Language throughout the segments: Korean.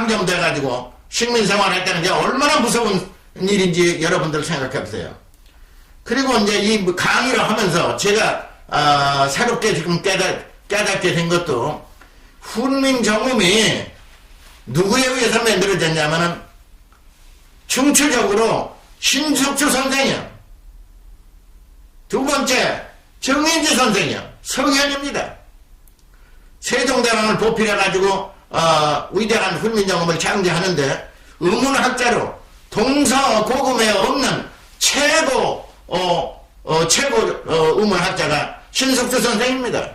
감점돼가지고 식민 생활 했다는 게 얼마나 무서운 일인지 여러분들 생각해 보세요. 그리고 이제 이 강의를 하면서 제가 아, 새롭게 지금 깨달, 깨닫게 된 것도 훈민정음이 누구에 의해서 만들어졌냐면은 중추적으로 신숙주 선생이요. 두 번째 정인지 선생이요. 성현입니다. 세종대왕을 보필해가지고 어, 위대한 훈민정음을 창제하는데 의문학자로 동서 고금에 없는 최고 어, 어, 최고 어, 의문학자가 신숙주 선생입니다.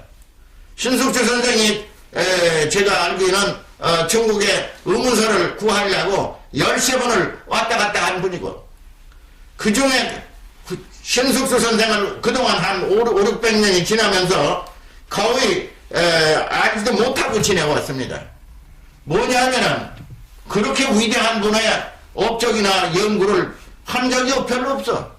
신숙주 선생이 에, 제가 알기로는 어, 중국의 의문서를 구하려고 13번을 왔다 갔다 한 분이고 그 중에 신숙수 선생은 그동안 한 5, 5 600년이 지나면서 거의 에, 알지도 못하고 지내왔습니다. 뭐냐면은 그렇게 위대한 분의 업적이나 연구를 한 적이 별로 없어.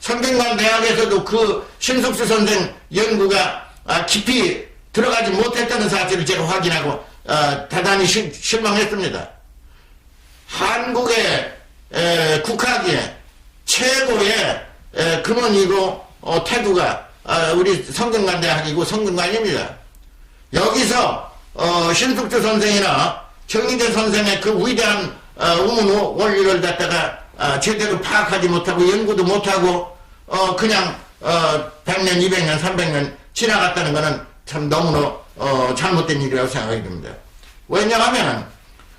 성균관 대학에서도 그 신숙수 선생 연구가 아, 깊이 들어가지 못했다는 사실을 제가 확인하고 아, 대단히 실, 실망했습니다. 한국의 에, 국학의 최고의 에, 근원이고 어, 태구가 아, 우리 성균관 대학이고 성균관입니다. 여기서 어, 신숙주 선생이나 정인재 선생의 그 위대한 어, 우문 원리를 갖다가 아, 제대로 파악하지 못하고 연구도 못하고 어, 그냥 어, 100년, 200년, 300년 지나갔다는 것은 참 너무나 어, 잘못된 일이라고 생각이 듭니다. 왜냐하면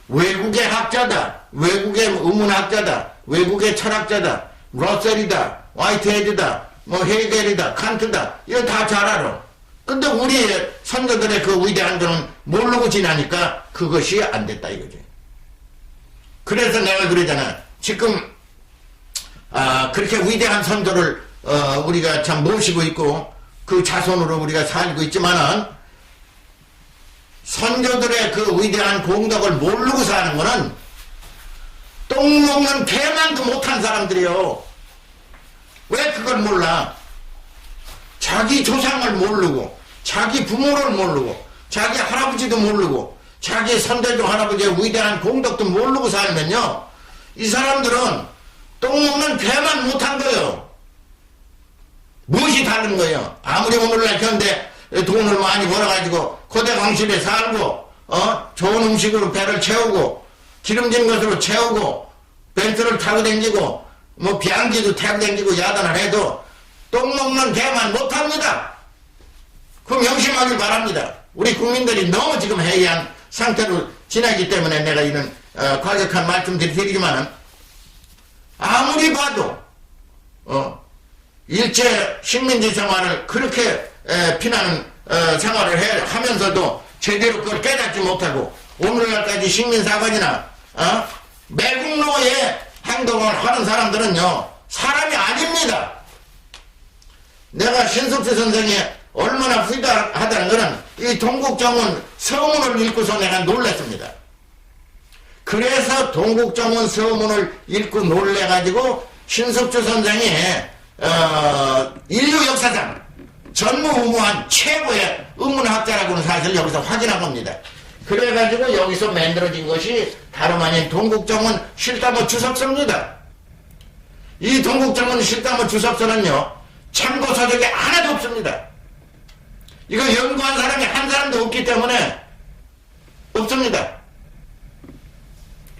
외국의 학자다, 외국의 의문학자다, 외국의 철학자다, 러셀이다, 화이트헤드다, 뭐 헤이델이다, 칸트다, 이거 다 잘 알아. 근데 우리 선조들의 그 위대한 거는 모르고 지나니까 그것이 안 됐다 이거지. 그래서 내가 그러잖아. 지금 아, 그렇게 위대한 선조를 어, 우리가 참 모시고 있고 그 자손으로 우리가 살고 있지만은 선조들의 그 위대한 공덕을 모르고 사는 거는 똥 먹는 개만큼 못한 사람들이요. 왜 그걸 몰라? 자기 조상을 모르고, 자기 부모를 모르고, 자기 할아버지도 모르고, 자기 선대조 할아버지의 위대한 공덕도 모르고 살면요. 이 사람들은 똥 먹는 개만 못한 거예요. 무엇이 다른 거예요? 아무리 오늘날 현대 돈을 많이 벌어가지고 고대 강실에 살고 어 좋은 음식으로 배를 채우고 기름진 것으로 채우고 벤트를 타고 댕기고 뭐 비행기도 타고 댕기고 야단을 해도 똥 먹는 개만 못합니다. 그 명심하길 바랍니다. 우리 국민들이 너무 지금 해이한 상태로 지나기 때문에 내가 이런 어, 과격한 말씀들을 드리지만은 아무리 봐도 어, 일제 식민지 생활을 그렇게 에, 피나는 어, 생활을 해, 하면서도 제대로 그걸 깨닫지 못하고 오늘날까지 식민사관이나 어? 매국노의 행동을 하는 사람들은요 사람이 아닙니다. 내가 신숙수 선생이 얼마나 후다하다는 것은 이 동국정원 서문을 읽고서 내가 놀랐습니다. 그래서 동국정원 서문을 읽고 놀래가지고 신숙주 선생이 어, 인류 역사상 전무후무한 최고의 의문학자라고는 사실 여기서 확인한 겁니다. 그래가지고 여기서 만들어진 것이 다름 아닌 동국정원 실다모 주석서입니다. 이 동국정원 실다모 주석서는요 참고 서적이 하나도 없습니다. 이거 연구한 사람이 한 사람도 없기 때문에 없습니다.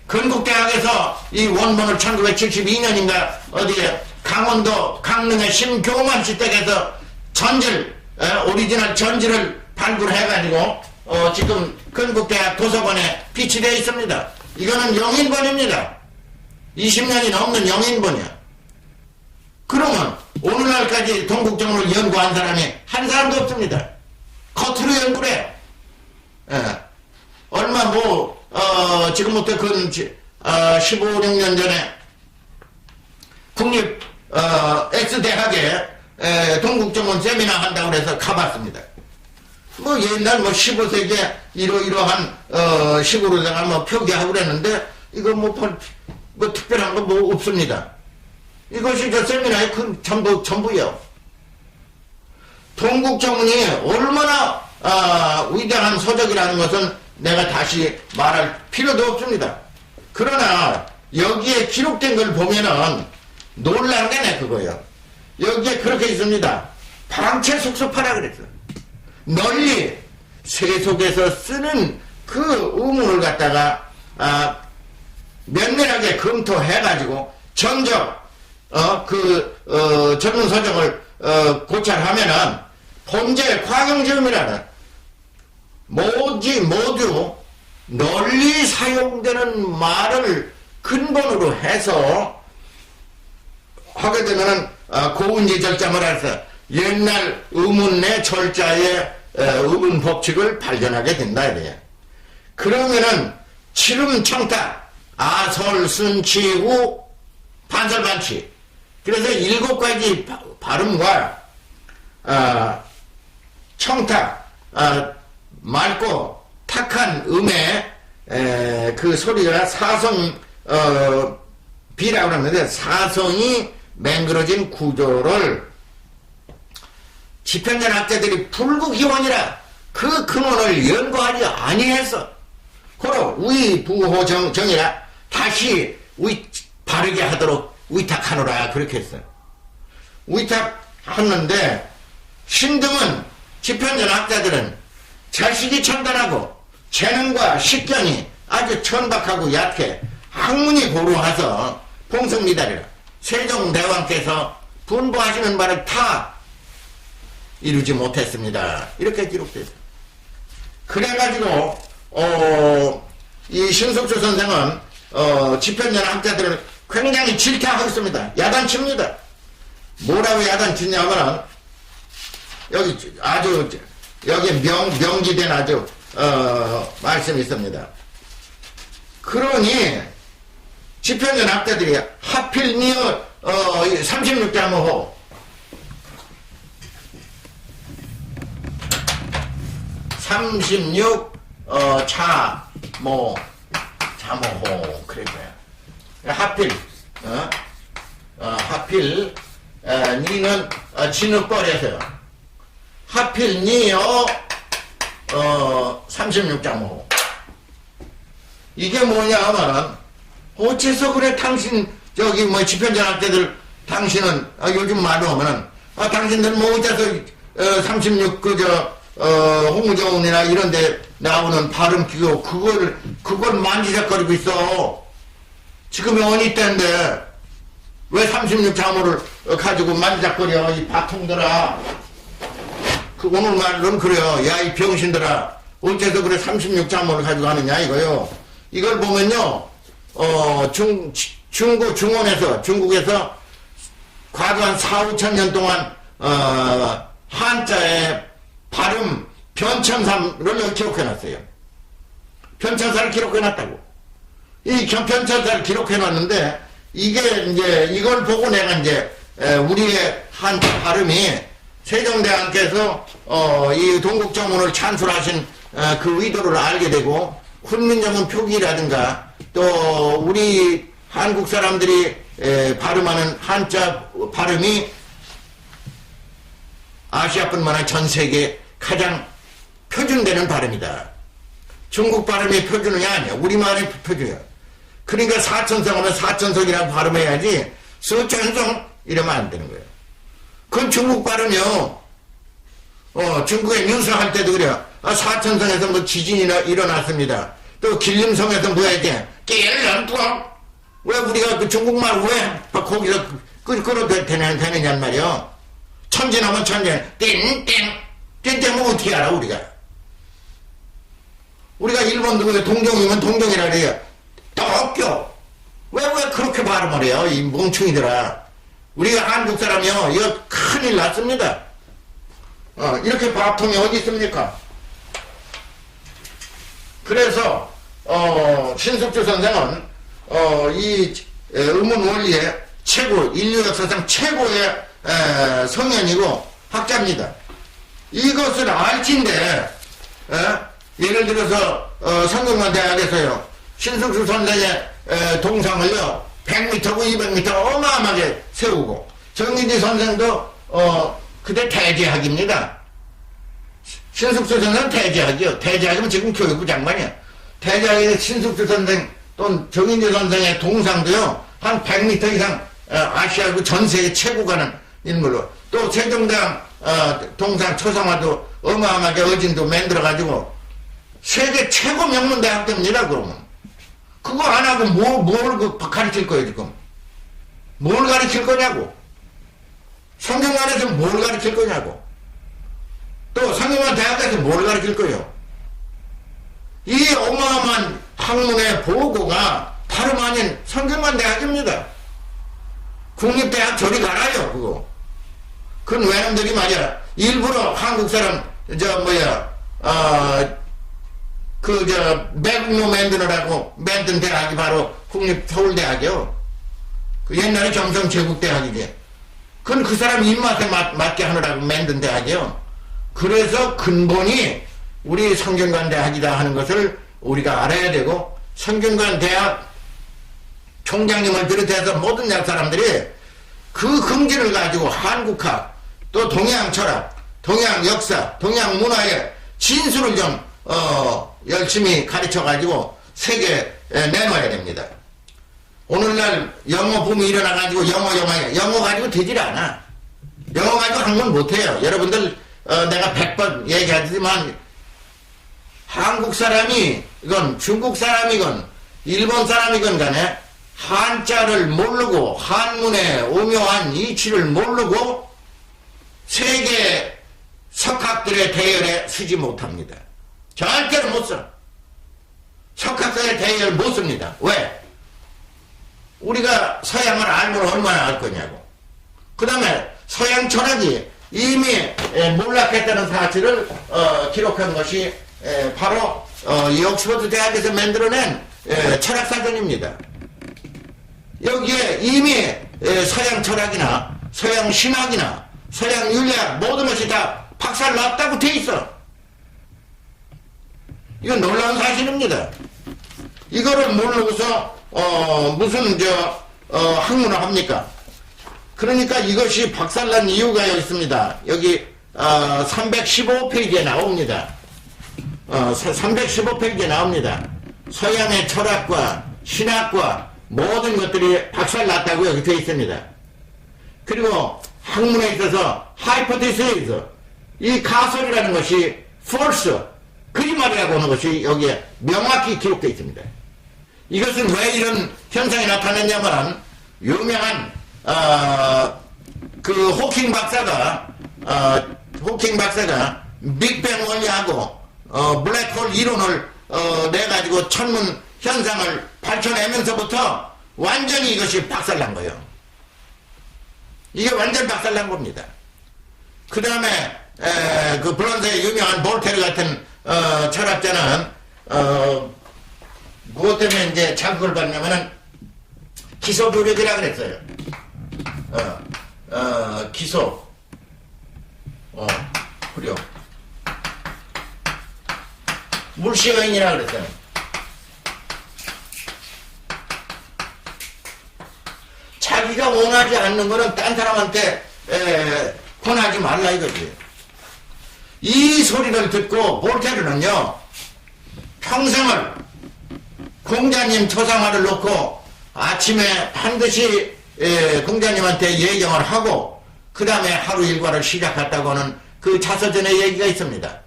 건국대학에서 이 원본을 1972년인가 어디에 강원도 강릉의 심교만 씨 댁에서 전질 에, 오리지널 전지를 발굴해가지고 어, 지금 건국대학 도서관에 비치되어 있습니다. 이거는 영인본입니다. 20년이 넘는 영인본이야. 그러면 오늘날까지 동국정을 연구한 사람이 한 사람도 없습니다. 겉으로 연구를 해. 예. 얼마 뭐 어, 지금부터 근 어, 15, 16년 전에 국립 어, X대학에 에, 동국정원 세미나 한다고 그래서 가봤습니다. 뭐 옛날 뭐 15세기에 이러 이러한 어, 식으로 내가 뭐 표기하고 그랬는데 이거 뭐, 별- 뭐 특별한 거 뭐 없습니다. 이것이 저 세미나의 큰 전부 전부예요. 동국정원이 얼마나 아, 위대한 서적이라는 것은 내가 다시 말할 필요도 없습니다. 그러나 여기에 기록된 걸 보면은 놀란 게내 그거예요. 여기에 그렇게 있습니다. 방채 속속하라 그랬어. 널리 세속에서 쓰는 그 의문을 갖다가 아, 면밀하게 검토해가지고 전적 어 그 어, 전문 서적을 어, 고찰하면은 본제 광용지음이라는 모지 모두 널리 사용되는 말을 근본으로 해서 하게 되면은 아, 고운지 절자를 해서 옛날 의문의 절자의 에, 의문 법칙을 발견하게 된다 이래요. 그러면은 치름 청탁 아설 순치후 반설반치 그래서 일곱 가지 바- 발음과 아, 청탁 아, 맑고 탁한 음의 에, 그 소리가 사성 어, 비라고 하는데 사성이 맹그러진 구조를 지편전 학자들이 불구기원이라 그 근원을 연구하지 아니해서 고로 위부호 정, 정이라 다시 위 바르게 하도록 위탁하노라 그렇게 했어요. 위탁하는데 신등은 지편전 학자들은 자식이 천단하고 재능과 식견이 아주 천박하고 약해 학문이 고루해서 봉성미달이라 세종대왕께서 분부하시는 바를 다 이루지 못했습니다. 이렇게 기록됐어요. 그래가지고 어, 이 신석주 선생은 어, 집현전 학자들을 굉장히 질타하고 있습니다. 야단칩니다. 뭐라고 야단치냐면은 여기 아주 여기 명 명기된 아주 어, 말씀이 있습니다. 그러니 집현전 학자들이 하필 니어 어, 36자모호 36, 어, 차, 뭐, 자모호, 그랬어요. 하필, 어, 어, 하필, 에, 니는, 어, 진흙벌에서요. 하필, 니요, 어, 36자모호. 이게 뭐냐 하면은, 어째서 그래, 당신, 저기, 뭐, 집현전학 때들, 당신은, 아, 요즘 말로 하면은, 아, 당신들 뭐, 어째서, 어, 36, 그, 저, 어, 홍무정이나 이런 데 나오는 발음 기호, 그걸, 그걸 만지작거리고 있어. 지금이 어느 때인데, 왜 36자모를 가지고 만지작거려, 이 바통들아. 그 오늘 말로는 그래요. 야, 이 병신들아. 어째서 그래 36자모를 가지고 하느냐, 이거요. 이걸 보면요, 어, 중, 중국, 중원에서, 중국에서 과거 한 4, 5천 년 동안, 어, 한자의 발음, 변천사를 기록해놨어요. 변천사를 기록해놨다고. 이 견- 변천사를 기록해놨는데, 이게 이제, 이걸 보고 내가 이제, 에, 우리의 한 발음이 세종대왕께서, 어, 이 동국정문을 찬술하신 어, 그 의도를 알게 되고, 훈민정음 표기라든가, 또 우리 한국 사람들이 에, 발음하는 한자 발음이 아시아뿐만 아니라 전 세계 가장 표준되는 발음이다. 중국 발음의 표준이 아니야. 우리말의 표준이야. 그러니까 사천성 하면 사천성이라고 발음해야지 서천성 이러면 안 되는 거예요. 그건 중국 발음이요. 어, 중국에 뉴스할 때도 그래요. 아, 사천성에서 뭐 지진이 나- 일어났습니다. 또 길림성에서 뭐 해야 낄런뿌 왜 우리가 그 중국말 왜 거기서 끄, 끌어 되는, 되느냔 말이요. 천진하면 천진, 띵 띵, 띵띵은 어떻게 알아, 우리가? 우리가 일본도 왜 동종이면 동종이라 그래요. 도쿄. 왜, 왜 그렇게 발음을 해요, 이 멍충이들아. 우리가 한국 사람이요, 이거 큰일 났습니다. 어, 이렇게 바통이 어디 있습니까? 그래서, 어, 신숙주 선생은, 어, 이 에, 의문 원리의 최고, 인류 역사상 최고의 에, 성현이고 학자입니다. 이것을 에? 예를 들어서, 어, 성균관 대학에서요, 신숙주 선생의 에, 동상을요, 100m고 200m 어마어마하게 세우고, 정인지 선생도, 어, 그때 대제학입니다. 신숙수 선생 대제학이요. 대제학이면 지금 교육부 장관이야. 대제학의 신숙수 선생 또는 정인재 선생의 동상도요. 한 100m 이상 어, 아시아고 전 세계 최고 가는 인물로 또 세종대왕 어, 동상 초상화도 어마어마하게 어진도 만들어가지고 세계 최고 명문대학교입니다 그러면 그거 안 하고 뭐, 뭘그 가르칠 거예요 지금? 뭘 가르칠 거냐고? 성균관에서 뭘 가르칠 거냐고? 또 성균관 대학에서 뭘 가르칠 거예요? 이 어마어마한 학문의 보고가 다름 아닌 성균관 대학입니다. 국립대학 저리 가라요 그거. 그건 외놈들이 말이야. 일부러 한국 사람 저 뭐야 어 그저 외국노 만드느라고 만든 대학이 바로 국립 서울대학이요. 그 옛날에 정성 제국대학이지 그건 그 사람 입맛에 맞, 맞게 하느라고 만든 대학이요. 그래서 근본이 우리 성균관 대학이다 하는 것을 우리가 알아야 되고 성균관 대학 총장님을 비롯해서 모든 약 사람들이 그 긍지를 가지고 한국학 또 동양 철학, 동양 역사, 동양 문화의 진수를 좀 어, 열심히 가르쳐 가지고 세계에 내놓아야 됩니다. 오늘날 영어 붐이 일어나 가지고 영어 영어 영어 가지고 되질 않아. 영어 가지고 한건 못해요. 여러분들 어, 내가 100번 얘기하지만 한국 사람이 이건 중국 사람이건 일본 사람이건 간에 한자를 모르고 한문의 오묘한 이치를 모르고 세계 석학들의 대열에 서지 못합니다. 절대로 못 써. 석학들의 대열 못 씁니다. 왜? 우리가 서양을 알면 얼마나 알 거냐고. 그 다음에 서양 철학이 이미 에, 몰락했다는 사실을 어, 기록한 것이 에, 바로 어, 이 옥스퍼드 대학에서 만들어낸 에, 철학사전입니다. 여기에 이미 에, 서양 철학이나 서양 신학이나 서양 윤리학 모든 것이 다 박살 났다고 돼 있어. 이건 놀라운 사실입니다. 이거를 모르고서 어, 무슨 저 어, 학문을 합니까? 그러니까 이것이 박살난 이유가 있습니다. 여기 어, 315페이지에 나옵니다. 어, 315페이지에 나옵니다. 서양의 철학과 신학과 모든 것들이 박살났다고 여기 되어 있습니다. 그리고 학문에 있어서 하이포테시스 이 가설이라는 것이 false 거짓말이라고 하는 것이 여기에 명확히 기록되어 있습니다. 이것은 왜 이런 현상이 나타났냐면 유명한 어, 그 호킹 박사가 어, 호킹 박사가 빅뱅 원리하고 어, 블랙홀 이론을 어, 내 가지고 천문 현상을 밝혀내면서부터 완전히 이것이 박살난 거예요. 이게 완전 박살난 겁니다. 그 다음에 그 브론즈의 유명한 볼테르 같은 어, 철학자는 어, 무엇 때문에 이제 자극을 받냐면은 기소 조력이라 그랬어요. 어, 어, 기소. 어, 그래요. 물시여인이라 그랬어요. 자기가 원하지 않는 거는 딴 사람한테 에, 권하지 말라 이거지. 이 소리를 듣고 볼테르는요, 평생을 공자님 초상화를 놓고 아침에 반드시 에, 공자님한테 예경을 하고 그 다음에 하루 일과를 시작했다고 하는 그 자서전의 얘기가 있습니다.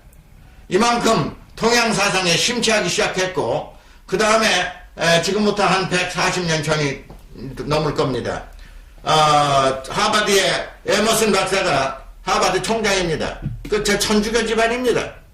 이만큼 동양 사상에 심취하기 시작했고 그 다음에 지금부터 한 140년 전이 넘을 겁니다. 어, 하버드의 에머슨 박사가 하버드 총장입니다. 그 제 천주교 집안입니다.